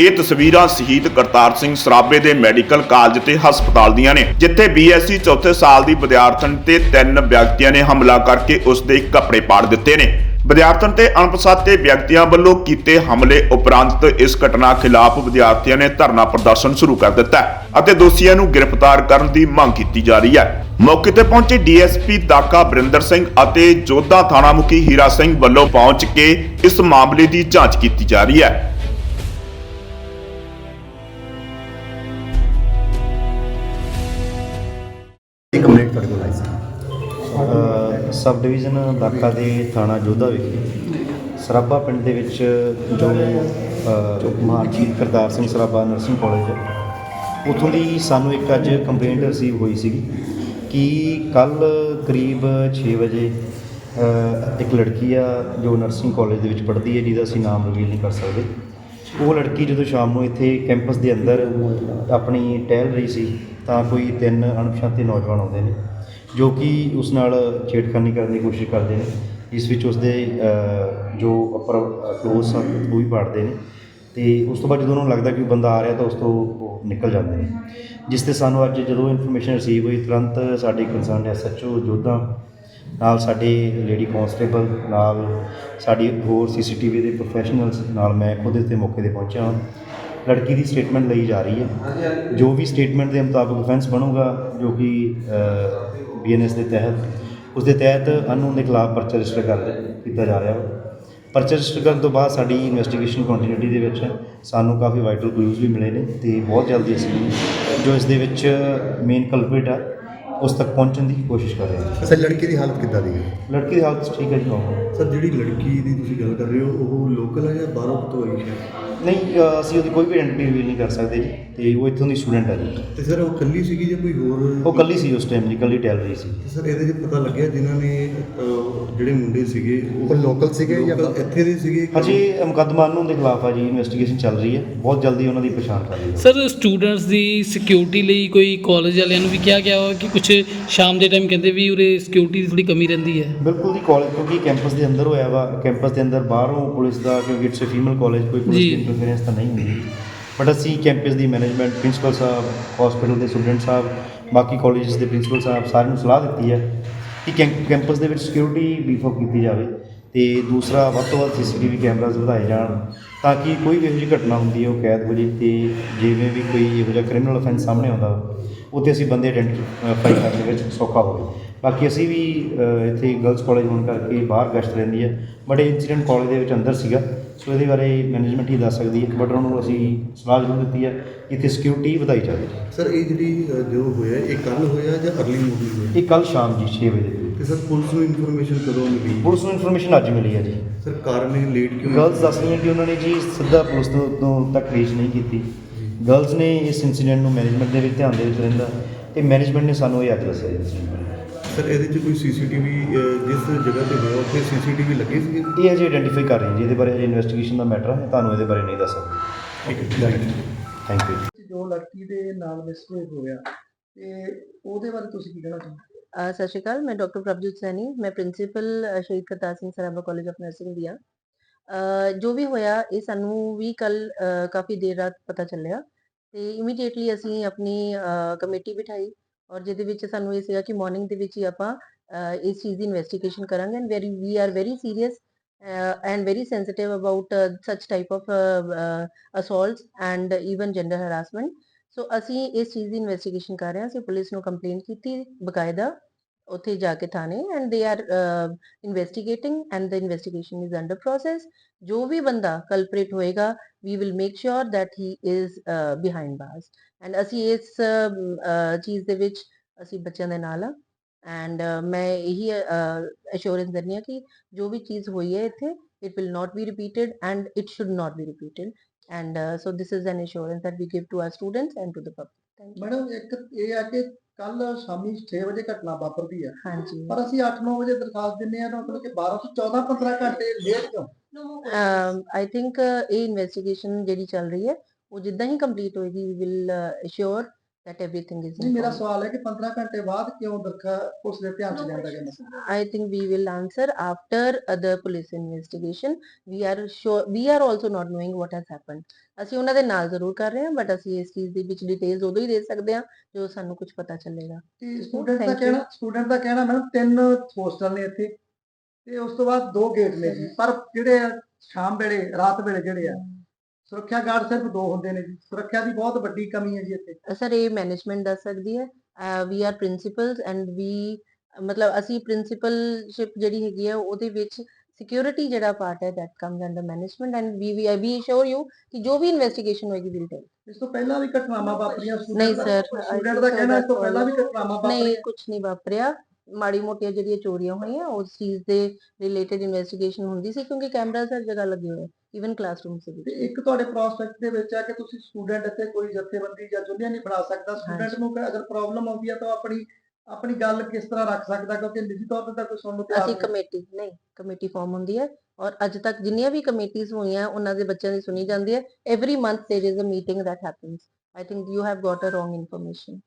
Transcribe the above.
ਇਹ ਤਸਵੀਰਾਂ ਸ਼ਹੀਦ ਕਰਤਾਰ ਸਿੰਘ ਸਰਾਬੇ ਦੇ ਮੈਡੀਕਲ ਕਾਲਜ ਤੇ ਹਸਪਤਾਲ ਦੀਆਂ ਨੇ, ਜਿੱਥੇ ਬੀਐਸਸੀ ਚੌਥੇ ਸਾਲ ਦੀ ਵਿਦਿਆਰਥਣ ਤੇ ਤਿੰਨ ਵਿਅਕਤੀਆਂ ਨੇ ਹਮਲਾ ਕਰਕੇ ਉਸ ਦੇ ਕੱਪੜੇ ਪਾੜ ਦਿੱਤੇ ਨੇ। ਵਿਦਿਆਰਥਣ ਤੇ ਅਣਪਛਾਤੇ ਵਿਅਕਤੀਆਂ ਵੱਲੋਂ ਕੀਤੇ ਹਮਲੇ ਉਪਰੰਤ ਇਸ ਘਟਨਾ ਖਿਲਾਫ ਵਿਦਿਆਰਥੀਆਂ ਨੇ ਧਰਨਾ ਪ੍ਰਦਰਸ਼ਨ ਸ਼ੁਰੂ ਕਰ ਦਿੱਤਾ ਅਤੇ ਦੋਸ਼ੀਆਂ ਨੂੰ ਗ੍ਰਿਫਤਾਰ ਕਰਨ ਦੀ ਮੰਗ ਕੀਤੀ ਜਾ ਰਹੀ ਹੈ। ਮੌਕੇ ਤੇ ਪਹੁੰਚੇ ਡੀਐਸਪੀ ਦਾਕਾ ਬਰਿੰਦਰ ਸਿੰਘ ਅਤੇ ਜੋਧਾ ਥਾਣਾ ਮੁਖੀ ਹੀਰਾ ਸਿੰਘ ਵੱਲੋਂ ਪਹੁੰਚ ਕੇ ਇਸ ਮਾਮਲੇ ਦੀ ਜਾਂਚ ਕੀਤੀ ਜਾ ਰਹੀ ਹੈ। ਇੱਕ ਮਿੰਟ ਤੁਹਾਡੇ ਕੋਲ ਆਈ ਸੀ। ਸਬ ਡਿਵੀਜ਼ਨ ਦਾਖਾ ਦੇ ਥਾਣਾ ਜੋਧਾ ਵਿਖੇ ਸਰਾਬਾ ਪਿੰਡ ਦੇ ਵਿੱਚ ਜੋ ਅ, ਕਰਤਾਰ ਸਿੰਘ ਸਰਾਬਾ ਨਰਸਿੰਗ ਕਾਲਜ ਹੈ ਉੱਥੋਂ ਦੀ ਸਾਨੂੰ ਇੱਕ ਅੱਜ ਕੰਪਲੇਂਟ ਰਿਸੀਵ ਹੋਈ ਸੀਗੀ ਕਿ ਕੱਲ ਕਰੀਬ 6 ਵਜੇ ਇੱਕ ਲੜਕੀ ਆ ਜੋ ਨਰਸਿੰਗ ਕਾਲਜ ਦੇ ਵਿੱਚ ਪੜ੍ਹਦੀ ਹੈ ਜਿਹਦਾ ਅਸੀਂ ਨਾਮ ਰਿਵੀਲ ਨਹੀਂ ਕਰ ਸਕਦੇ। ਉਹ ਲੜਕੀ ਜਦੋਂ ਸ਼ਾਮ ਨੂੰ ਇੱਥੇ ਕੈਂਪਸ ਦੇ ਅੰਦਰ ਆਪਣੀ ਟਹਿਲ ਰਹੀ ਸੀ ਤਾਂ ਕੋਈ ਤਿੰਨ ਅਣਪਛਾਤੇ ਨੌਜਵਾਨ ਆਉਂਦੇ ਨੇ, ਜੋ ਕਿ ਉਸ ਨਾਲ ਛੇੜਖਾਨੀ ਕਰਨ ਦੀ ਕੋਸ਼ਿਸ਼ ਕਰਦੇ ਨੇ। ਇਸ ਵਿੱਚ ਉਸਦੇ ਜੋ ਅਪਰ ਕਲੋਜ਼ ਆ, ਉਹ ਵੀ ਪਾੜਦੇ ਨੇ। ਤੇ ਉਸ ਤੋਂ ਬਾਅਦ ਜਦੋਂ ਉਹਨਾਂ ਨੂੰ ਲੱਗਦਾ ਕਿ ਬੰਦਾ ਆ ਰਿਹਾ, ਤਾਂ ਉਸ ਤੋਂ ਉਹ ਨਿਕਲ ਜਾਂਦੇ ਨੇ। ਜਿਸ ਤੇ ਸਾਨੂੰ ਅੱਜ ਜਦੋਂ ਇਨਫੋਰਮੇਸ਼ਨ ਰਿਸੀਵ ਹੋਈ, ਤੁਰੰਤ ਸਾਡੇ ਕੰਸਰਨ ਐਸਐਚਓ ਜੋਧਾ ਨਾਲ ਸਾਡੇ ਲੇਡੀ ਕਨਸਟੇਬਲ ਨਾਲ ਸਾਡੀ ਹੋਰ ਸੀਸੀਟੀਵੀ ਦੇ ਪ੍ਰੋਫੈਸ਼ਨਲਸ ਨਾਲ ਮੈਂ ਖੁਦ ਇਸ ਇੱਥੇ ਮੌਕੇ ਤੇ ਪਹੁੰਚਿਆ ਹਾਂ। ਲੜਕੀ ਦੀ ਸਟੇਟਮੈਂਟ ਲਈ ਜਾ ਰਹੀ ਹੈ। ਜੋ ਵੀ ਸਟੇਟਮੈਂਟ ਦੇ ਮੁਤਾਬਕ ਅਫੈਂਸ ਬਣੂਗਾ ਜੋ ਕਿ ਬੀਐਨਐਸ ਦੇ ਤਹਿਤ ਉਸ ਦੇ ਤਹਿਤ ਅਨਨੋਨ ਦੇ ਖਿਲਾਫ ਪਰਚਾ ਰਜਿਸਟਰ ਕਰ ਕੀਤਾ ਜਾ ਰਿਹਾ ਹੈ ਪਰਚਾ ਰਜਿਸਟਰ ਕਰਨ ਤੋਂ ਬਾਅਦ ਸਾਡੀ ਇਨਵੈਸਟੀਗੇਸ਼ਨ ਕੰਟੀਨਿਊਟੀ ਦੇ ਵਿੱਚ ਸਾਨੂੰ ਕਾਫੀ ਵਾਈਟਲ ਕਲੂਜ਼ ਵੀ ਮਿਲੇ ਨੇ ਤੇ ਬਹੁਤ ਜਲਦੀ ਅਸੀਂ ਜੋ ਇਸ ਦੇ ਵਿੱਚ ਮੇਨ ਕਲਪ੍ਰਿਟ ਆ ਉਸ ਤੱਕ ਪਹੁੰਚਣ ਦੀ ਕੋਸ਼ਿਸ਼ ਕਰ ਰਹੇ ਹਾਂ। ਸਰ ਲੜਕੀ ਦੀ ਹਾਲਤ ਕਿੱਦਾਂ ਦੀ ਹੈ? ਲੜਕੀ ਦੀ ਹਾਲਤ ਠੀਕ ਹੈ ਜੀ। ਸਰ ਜਿਹੜੀ ਲੜਕੀ ਦੀ ਤੁਸੀਂ ਗੱਲ ਕਰ ਰਹੇ ਹੋ ਉਹ ਲੋਕਲ ਹੈ ਜਾਂ ਬਾਹਰੋਂ ਤੋਂ ਆਈ ਹੈ? ਨਹੀਂ ਅ, ਅਸੀਂ ਉਹਦੀ ਕੋਈ ਵੀ ਆਇਡੈਂਟੀ ਰਿਵੀਲ ਨਹੀਂ ਕਰ ਸਕਦੇ ਜੀ ਤੇ ਉਹ ਇੱਥੋਂ ਦੀ ਸਟੂਡੈਂਟ ਹੈ ਜੀ। ਤੇ ਸਰ ਉਹ ਕੱਲੀ ਸੀਗੀ ਜਾਂ ਕੋਈ ਹੋਰ? ਉਹ ਕੱਲੀ ਸੀ ਉਸ ਟਾਈਮ ਜੀ ਕੱਲੀ ਟੈਲ ਰਹੀ ਸੀ। ਤੇ ਸਰ ਇਹਦੇ 'ਚ ਪਤਾ ਲੱਗਿਆ ਜਿਨ੍ਹਾਂ ਨੇ ਅਹ, ਜਿਹੜੇ ਮੁੰਡੇ ਸੀਗੇ ਉਹ local ਸੀਗੇ ਜਾਂ local? ਇੱਥੇ ਦੇ ਸੀਗੇ ਹਜੇ ਮੁਕੱਦਮਾ ਨੂੰ ਦੇ ਖਿਲਾਫ ਆ ਜੀ ਇਨਵੈਸਟੀਗੇਸ਼ਨ ਚੱਲ ਰਹੀ ਹੈ। ਬਹੁਤ ਜਲਦੀ ਉਹਨਾਂ ਦੀ ਪਛਾਣ ਕਰ ਲਈ ਸਰ ਸਟੂਡੈਂਟਸ ਦੀ ਸਿਕਿਉਰਿਟੀ ਲਈ ਕੋਈ ਕਾਲਜ ਵਾਲਿਆਂ ਨੂੰ ਵੀ ਕਿਹਾ ਗਿਆ ਵਾ ਕਿ ਕੁਝ ਸ਼ਾਮ ਦੇ ਟਾਈਮ ਕਹਿੰਦੇ ਵੀ ਉਰੇ ਸਿਕਿਉਰਿਟੀ ਦੀ ਥੋੜੀ ਕਮੀ ਰਹਿੰਦੀ ਹੈ? ਬਿਲਕੁਲ ਜੀ ਕਾਲਜ ਕਿਉਂਕਿ ਕੈਂਪਸ ਦੇ ਅੰਦਰ ਹੋਇਆ ਵਾ ਕੈਂਪਸ ਦੇ ਅੰਦਰ ਬਾਹਰੋਂ ਪੁਲਿਸ ਦਾ ਕਿਉਂਕਿ ਇਟਸ ਅ ਫੀਮੇਲ ਕਾਲਜ ਕੋਈ ਪੁਲਿਸ ਜੀ। ਦੀ ਇੰਟਰਫੇਰੈਂਸ ਤਾਂ ਨਹੀਂ ਹੁੰਦੀ ਬਟ ਅਸੀਂ ਕੈਂਪਸ ਦੀ ਮੈਨੇਜਮੈਂਟ ਪ੍ਰਿੰਸੀਪਲ ਸਾਹਿਬ ਹਸਪੀਟਲ ਦੇ ਸਟੂਡੈਂਟ ਸਾਹਿਬ, ਬਾਕੀ ਕਾਲਜਸ ਦੇ ਪ੍ਰਿੰਸੀਪਲ ਸਾਹਿਬ ਸਾਰਿਆਂ ਨੂੰ ਸਲਾਹ ਦਿੱਤੀ ਹੈ ਕਿ ਕੈਂਪ- ਕੈਂਪਸ ਦੇ ਵਿੱਚ ਸਿਕਿਉਰਿਟੀ ਬੀਫ ਅਪ ਕੀਤੀ ਜਾਵੇ ਤੇ ਦੂਸਰਾ ਵੱਧ ਤੋਂ ਵੱਧ ਸੀਸੀਟੀਵੀ ਕੈਮਰਾਜ਼ ਵਧਾਏ ਜਾਣ ਤਾਂ ਕਿ ਕੋਈ ਵੀ ਇਹੋ ਜਿਹੀ ਘਟਨਾ ਹੁੰਦੀ ਹੈ ਉਹ ਕੈਦ ਹੋ ਜੇ ਤੇ ਜਿਵੇਂ ਵੀ ਕੋਈ ਇਹੋ ਜਿਹਾ ਕ੍ਰਿਮੀਨਲ ਅਫੈਂਸ ਸਾਹਮਣੇ ਆਉਂਦਾ ਉੱਥੇ ਅਸੀਂ ਬੰਦੇ ਆਇਡੈਂਟੀਫਾਈ ਕਰਨ ਦੇ ਵਿੱਚ ਸੌਖਾ ਹੋਵੇ ਬਾਕੀ ਅਸੀਂ ਵੀ ਇੱਥੇ ਗਰਲਸ ਕਾਲਜ ਹੋਣ ਕਰਕੇ ਬਾਹਰ ਗਸ਼ਤ ਰਹਿੰਦੀ ਹੈ। ਬਟ ਇਨਸੀਡੈਂਟ ਕਾਲਜ ਦੇ ਵਿੱਚ ਅੰਦਰ ਸੀਗਾ। ਸੋ ਇਹਦੇ ਬਾਰੇ ਮੈਨੇਜਮੈਂਟ ਹੀ ਦੱਸ ਸਕਦੀ ਹੈ। ਬਟ ਉਹਨਾਂ ਨੂੰ ਅਸੀਂ ਸਲਾਹ ਜ਼ਰੂਰ ਦਿੱਤੀ ਹੈ ਕਿ ਇੱਥੇ ਸਿਕਿਉਰਿਟੀ ਵਧਾਈ ਜਾਵੇ। ਸਰ ਇਹ ਜਿਹੜੀ ਜੋ ਹੋਇਆ ਇਹ ਕੱਲ ਹੋਇਆ ਜਾਂ ਅਰਲੀ ਮਾਰਨਿੰਗ ਹੋਇਆ? ਇਹ ਕੱਲ ਸ਼ਾਮ ਜੀ 6 ਵਜੇ। ਤੇ ਸਰ ਪੁਲਿਸ ਨੂੰ ਇਨਫੋਰਮੇਸ਼ਨ ਕਦੋਂ ਮਿਲੀ? ਪੁਲਿਸ ਨੂੰ ਇਨਫੋਰਮੇਸ਼ਨ ਅੱਜ ਮਿਲੀ ਹੈ ਜੀ। ਸਰ ਕਾਰਨ ਇਹ ਲੇਟ ਕਿਉਂ ਗਰਲਸ ਦੱਸ ਰਹੀਆਂ ਕਿ ਉਹਨਾਂ ਨੇ ਜੀ ਸਿੱਧਾ ਪੁਲਿਸ ਤੋਂ ਤੱਕ ਰੀਚ ਨਹੀਂ ਕੀਤੀ। ਗਰਲਸ ਨੇ ਇਸ ਇਨਸੀਡੈਂਟ ਨੂੰ ਮੈਨੇਜਮੈਂਟ ਦੇ ਵਿੱਚ ਧਿਆਨ ਦੇ ਵਿੱਚ ਰਹਿੰਦਾ ਤੇ ਮੈਨੇਜਮੈਂਟ ਨੇ ਸਾਨੂੰ ਇਹ ਅੱਜ ਦੱਸਿਆ ਜੀ। ਸਰ ਇਹਦੇ 'ਚ ਕੋਈ ਸੀਸੀਟੀਵੀ ਜਿਸ ਜਗ੍ਹਾ ਤੇ ਹੋਇਆ ਉੱਥੇ ਸੀਸੀਟੀਵੀ ਲੱਗੀ ਸੀ ਇਹ ਅਜੇ ਆਇਡੈਂਟੀਫਾਈ ਕਰ ਰਹੇ ਹਾਂ ਜੀ ਇਹਦੇ ਬਾਰੇ ਹਜੇ ਇਨਵੈਸਟੀਗੇਸ਼ਨ ਦਾ ਮੈਟਰ ਹੈ ਤੁਹਾਨੂੰ ਇਹਦੇ ਬਾਰੇ ਨਹੀਂ ਦੱਸ ਸਕਦੇ। ਠੀਕ ਹੈ ਥੈਂਕ ਯੂ ਜੋ ਲੜਕੀ ਦੇ ਨਾਲ ਮਿਸਬਿਹੇਵ ਹੋਇਆ ਤੇ ਉਹਦੇ ਬਾਰੇ ਤੁਸੀਂ ਕੀ ਕਹਿਣਾ ਚਾਹੁੰਦੇ ਸਤਿ ਸ਼੍ਰੀ ਅਕਾਲ ਮੈਂ ਡਾਕਟਰ ਪ੍ਰਭਜੋਤ ਸੈਣੀ ਮੈਂ ਪ੍ਰਿੰਸੀਪਲ ਸ਼ਹੀਦ Kartar Singh Sarabha college of nursing ਦੀ ਹਾਂ ਅ, ਜੋ ਵੀ ਹੋਇਆ, ਇਹ ਸਾਨੂੰ ਵੀ ਕੱਲ ਕਾਫੀ ਦੇਰ ਰਾਤ ਪਤਾ ਚੱਲਿਆ ਤੇ ਇਮੀਡੀਏਟਲੀ ਅਸੀਂ ਆਪਣੀ ਕਮੇਟੀ ਬਿਠਾਈ ਔਰ ਜਿਹਦੇ ਵਿੱਚ ਸਾਨੂੰ ਇਹ ਸੀਗਾ ਕਿ ਮਾਰਨਿੰਗ ਦੇ ਵਿੱਚ ਹੀ ਆਪਾਂ ਇਸ ਚੀਜ਼ ਦੀ ਇਨਵੈਸਟੀਗੇਸ਼ਨ ਕਰਾਂਗੇ and very we are very serious and very sensitive about such type of assaults and even gender harassment so ਅਸੀਂ ਇਸ ਚੀਜ਼ ਦੀ ਇਨਵੈਸਟੀਗੇਸ਼ਨ ਕਰ ਰਹੇ ਹਾਂ, ਅਸੀਂ ਪੁਲਿਸ ਨੂੰ ਕੰਪਲੇਂਟ ਕੀਤੀ ਬਕਾਇਦਾ ਉੱਥੇ ਜਾ ਕੇ ਥਾਣੇ and they are investigating and the investigation is under process ਜੋ ਵੀ ਬੰਦਾ ਕਲਪ੍ਰੇਟ ਹੋਏਗਾ we will make sure that he is behind bars and ਅਸੀਂ ਇਸ ਚੀਜ਼ ਦੇ ਵਿੱਚ ਅਸੀਂ ਬੱਚਿਆਂ ਦੇ ਨਾਲ ਆ ਐਂਡ ਮੈਂ ਇਹੀ ਅਸ਼ੋਰੈਂਸ ਦਿੰਨੀ ਆ ਕਿ ਜੋ ਵੀ ਚੀਜ਼ ਹੋਈ ਹੈ ਇੱਥੇ it will not be repeated and it should not be repeated and uh, so this is an assurance that we give to our students and to the public madam ਇੱਕ ਇਹ ਆ ਕਿ ਕੱਲ ਸ਼ਾਮੀ 6 ਵਜੇ ਘਟਨਾ ਵਾਪਰਦੀ ਹੈ ਹਾਂਜੀ। ਪਰ ਅਸੀਂ 8-9 ਵਜੇ ਦਰਖਾਸਤ ਦਿੰਨੇ ਆ ਤਾਂ ਮਤਲਬ ਕਿ 12 ਤੋਂ 14-15 ਘੰਟੇ ਲੇਟ ਕਿਉਂ? ਆਈ ਥਿੰਕ ਇਹ ਇਨਵੈਸਟੀਗੇਸ਼ਨ ਜਿਹੜੀ ਚੱਲ ਰਹੀ ਹੈ ਉਹ ਜਿੱਦਾਂ ਹੀ ਕੰਪਲੀਟ ਹੋਏਗੀ we will assure that everything is ਨਹੀਂ ਮੇਰਾ. ਸਵਾਲ ਹੈ ਕਿ 15 ਘੰਟੇ ਬਾਅਦ ਕਿਉਂ ਦਰਖਾ ਪੁਲਿਸ ਦੇ ਧਿਆਨ ਚ ਲਿਆਂਦਾ ਗਿਆ ਮਸਲਾ I think we will answer after other police investigation. We are sure, we are also not knowing what has happened. ਅਸੀਂ ਉਹਨਾਂ ਦੇ ਨਾਲ ਜ਼ਰੂਰ ਕਰ ਰਹੇ ਹਾਂ ਬਟ ਅਸੀਂ ਇਸ ਚੀਜ਼ ਦੀ ਵਿੱਚ ਡਿਟੇਲਸ ਉਦੋਂ ਹੀ ਦੇ ਸਕਦੇ ਹਾਂ ਜਦੋਂ ਸਾਨੂੰ ਕੁਝ ਪਤਾ ਚੱਲੇਗਾ ਤੇ ਸਟੂਡੈਂਟ ਦਾ. ਕਹਿਣਾ ਸਟੂਡੈਂਟ ਦਾ ਕਹਿਣਾ ਮੈਡਮ ਤਿੰਨ ਹੋਸਟਲ ਨੇ ਇੱਥੇ ਤੇ ਉਸ ਤੋਂ ਬਾਅਦ ਦੋ ਗੇਟ ਨੇ ਪਰ ਜਿਹੜੇ ਸ਼ਾਮ ਵੇਲੇ ਰਾਤ ਵੇਲੇ ਜਿਹੜੇ ਆ ਸੁਰੱਖਿਆ ਗਾਰਡ ਸਿਰਫ ਦੋ ਹੁੰਦੇ ਨੇ ਜੀ। ਸੁਰੱਖਿਆ ਦੀ ਬਹੁਤ ਵੱਡੀ ਕਮੀ ਹੈ ਜੀ ਇੱਥੇ। ਸਰ ਇਹ ਮੈਨੇਜਮੈਂਟ ਦੱਸ ਸਕਦੀ ਹੈ। We are principals and we ਮਤਲਬ ਅਸੀਂ ਪ੍ਰਿੰਸੀਪਲਸ਼ਿਪ ਜਿਹੜੀ ਹੈਗੀ ਹੈ ਉਹਦੇ ਵਿੱਚ ਸਿਕਿਉਰਿਟੀ ਜਿਹੜਾ ਪਾਰਟ ਹੈ that comes under management and we we we assure you ਕਿ ਜੋ ਵੀ ਇਨਵੈਸਟੀਗੇਸ਼ਨ ਹੋਏਗੀ ਵਿਲ ਟੈਲ ਇਸ ਤੋਂ ਪਹਿਲਾਂ ਵੀ ਘਟਨਾਵਾਂ ਵਾਪਰੀਆਂ ਨਹੀਂ ਸਰ ਸਟੂਡੈਂਟ ਦਾ ਕਹਿਣਾ ਇਸ ਤੋਂ ਪਹਿਲਾਂ ਵੀ ਘਟਨਾਵਾਂ ਨਹੀਂ ਵਾਪਰੀਆਂ। ਕੁਝ ਨਹੀਂ ਵਾਪਰਿਆ। ਮਾੜੀ ਮੋਟੀਆਂ ਜਿਹੜੀਆਂ ਚੋਰੀਆਂ ਹੋਈਆਂ ਉਸ ਚੀਜ਼ ਦੇ ਰਿਲੇਟਡ ਇਨਵੈਸਟੀਗੇਸ਼ਨ ਹੁੰਦੀ ਸੀ ਕਿਉਂਕਿ ਕੈਮਰਾਜ਼ ਹਰ ਜਗ੍ਹਾ ਲੱਗੇ ਹੋਏ। ਇਵਨ ਕਲਾਸਰੂਮ ਦੇ ਤੇ ਵਿੱਚ ਇੱਕ ਤੁਹਾਡੇ ਪ੍ਰੋਸਪੈਕਟ ਦੇ ਵਿੱਚ ਆ ਕਿ ਤੁਸੀਂ ਸਟੂਡੈਂਟ ਇੱਥੇ ਕੋਈ ਜਥੇਬੰਦੀ ਜਾਂ ਜੁਨੀਅਰ ਨਹੀਂ ਬਣਾ ਸਕਦਾ ਸਟੂਡੈਂਟ ਨੂੰ ਕਿ ਅਗਰ ਪ੍ਰੋਬਲਮ ਆਉਂਦੀ ਹੈ ਤਾਂ ਉਹ ਆਪਣੀ ਆਪਣੀ ਗੱਲ ਕਿਸ ਤਰ੍ਹਾਂ ਰੱਖ ਸਕਦਾ ਕਿਉਂਕਿ ਨਿੱਜੀ ਤੌਰ ਤੇ ਤਾਂ ਕੋਈ ਸੁਣਨ ਨੂੰ ਤਿਆਰ ਅਸੀਂ ਨਹੀਂ ਕਮੇਟੀ ਨਹੀਂ ਕਮੇਟੀ ਫਾਰਮ ਹੁੰਦੀ ਹੈ ਔਰ ਅੱਜ ਤੱਕ ਜਿੰਨੀਆਂ ਵੀ ਕਮੇਟੀਆਂ ਹੋਈਆਂ ਉਹਨਾਂ ਦੇ ਬੱਚਿਆਂ ਦੀ ਸੁਣੀ ਜਾਂਦੀ ਹੈ every month there is a meeting that happens I think you have got a wrong information